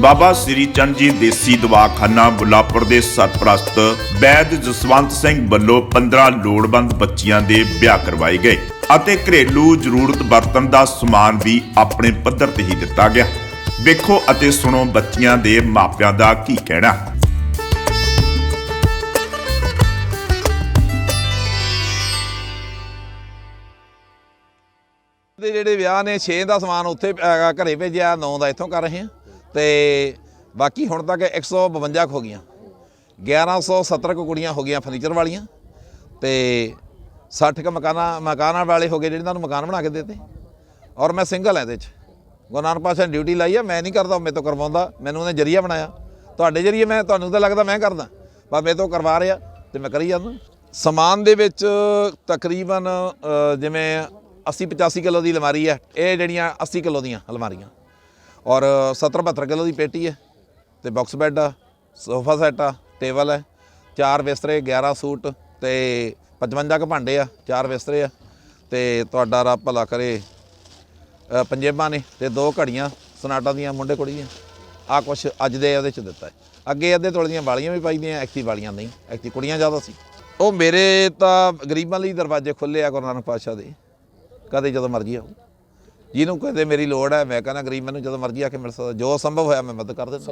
ਬਾਬਾ ਸ੍ਰੀ ਚੰਦ ਜੀ ਦੇਸੀ ਦਵਾਖਾਨਾ ਬੁਲਾਪੁਰ ਦੇ ਸਰਪ੍ਰਸਤ ਵੈਦ ਜਸਵੰਤ ਸਿੰਘ ਵੱਲੋਂ 15 ਲੋੜਵੰਦ ਬੱਚੀਆਂ ਦੇ ਵਿਆਹ ਕਰਵਾਏ ਗਏ ਅਤੇ ਘਰੇਲੂ ਜ਼ਰੂਰਤ ਬਰਤਨ ਦਾ ਸਮਾਨ ਵੀ ਆਪਣੇ ਪੱਧਰ ਤੇ ਹੀ ਦਿੱਤਾ ਗਿਆ। ਵੇਖੋ ਅਤੇ ਸੁਣੋ ਬੱਚੀਆਂ ਦੇ ਮਾਪਿਆਂ ਦਾ ਕੀ ਕਹਿਣਾ। ਦੇ ਜਿਹੜੇ ਵਿਆਹ ਨੇ 6 ਦਾ ਸਮਾਨ ਉੱਥੇ ਅਹ, ਘਰੇ ਭੇਜਿਆ 9 ਦਾ ਇੱਥੋਂ ਕਰ ਰਹੇ ਹਾਂ। ਤੇ ਬਾਕੀ ਹੁਣ ਤੱਕ 152 ਕੁ ਹੋ ਗਈਆਂ। 1170 ਕੁ ਕੁੜੀਆਂ ਹੋ ਗਈਆਂ ਫਰਨੀਚਰ ਵਾਲੀਆਂ ਤੇ 60 ਕੁ ਮਕਾਨਾਂ ਮਕਾਨਾਂ ਵਾਲੇ ਹੋ ਗਏ ਜਿਹਨਾਂ ਨੂੰ ਮਕਾਨ ਬਣਾ ਕੇ ਦਿੱਤੇ। ਔਰ ਮੈਂ ਸਿੰਗਲ ਹਾਂ ਇਹਦੇ 'ਚ। ਗੁਰੂ ਨਾਨਕ ਪਾਤਸ਼ਾਹ ਨੇ ਡਿਊਟੀ ਲਾਈ ਆ, ਮੈਂ ਨਹੀਂ ਕਰਦਾ, ਉਹ ਮੇਰੇ ਤੋਂ ਕਰਵਾਉਂਦਾ, ਮੈਨੂੰ ਉਹਨੇ ਜਰੀਆ ਬਣਾਇਆ। ਤੁਹਾਡੇ ਜਰੀਏ ਮੈਂ, ਤੁਹਾਨੂੰ ਤਾਂ ਲੱਗਦਾ ਮੈਂ ਕਰਦਾ। ਪਰ ਮੇਰੇ ਤੋਂ ਕਰਵਾ ਰਿਹਾ ਤੇ ਮੈਂ ਕਰੀ ਜਾਂਦਾ। ਸਮਾਨ ਦੇ ਵਿੱਚ ਤਕਰੀਬਨ ਜਿਵੇਂ 80 85 ਕਿਲੋ ਦੀ ਅਲਮਾਰੀ ਹੈ ਇਹ ਜਿਹੜੀਆਂ 80 ਕਿਲੋ ਦੀਆਂ ਅਲਮਾਰੀਆਂ। ਔਰ 70 72 ਕਿਲੋ ਦੀ ਪੇਟੀ ਹੈ ਤੇ ਬਾਕਸ ਬੈੱਡ ਆ ਸੋਫਾ ਸੈੱਟ ਆ ਟੇਬਲ ਹੈ ਚਾਰ ਬਿਸਤਰੇ 11 ਸੂਟ ਤੇ 55 ਕ ਭਾਂਡੇ ਆ ਚਾਰ ਬਿਸਤਰੇ ਆ ਤੇ ਤੁਹਾਡਾ ਰੱਬ ਭਲਾ ਕਰੇ। ਅ, ਪੰਜੇਬਾਂ ਨੇ ਤੇ ਦੋ ਘੜੀਆਂ ਸਨਾਟਾ ਦੀਆਂ ਮੁੰਡੇ ਕੁੜੀਆਂ। ਦੀਆਂ ਆ ਕੁਛ ਅੱਜ ਦੇ ਉਹਦੇ ਚ ਦਿੱਤਾ ਹੈ। ਅੱਗੇ ਅੱਧੇ ਤੋਲੇ ਦੀਆਂ ਵਾਲੀਆਂ ਵੀ ਪਾਈਦੀਆਂ ਐਕਟੀ ਵਾਲੀਆਂ ਨਹੀਂ ਐਕਟੀ ਕੁੜੀਆਂ ਜ਼ਿਆਦਾ ਸੀ। ਉਹ ਮੇਰੇ ਤਾਂ ਗਰੀਬਾਂ ਲਈ ਦਰਵਾਜ਼ੇ ਖੁੱਲੇ ਆ ਗੁਰੂ ਨਾਨਕ ਪਾਤਸ਼ਾਹ ਦੇ। ਕਦੇ ਜਦੋਂ ਮਰਜ਼ੀ ਆਓ। ਜਿਹਨੂੰ ਕਦੇ ਮੇਰੀ ਲੋੜ ਹੈ, ਮੈਂ ਕਹਿੰਦਾ ਗਰੀਬ ਮੈਨੂੰ ਜਦੋਂ ਮਰਜ਼ੀ ਆ ਕੇ ਮਿਲ ਸਕਦਾ, ਜੋ ਸੰਭਵ ਹੋਇਆ ਮੈਂ ਮਦਦ ਕਰ ਦਿੰਦਾ।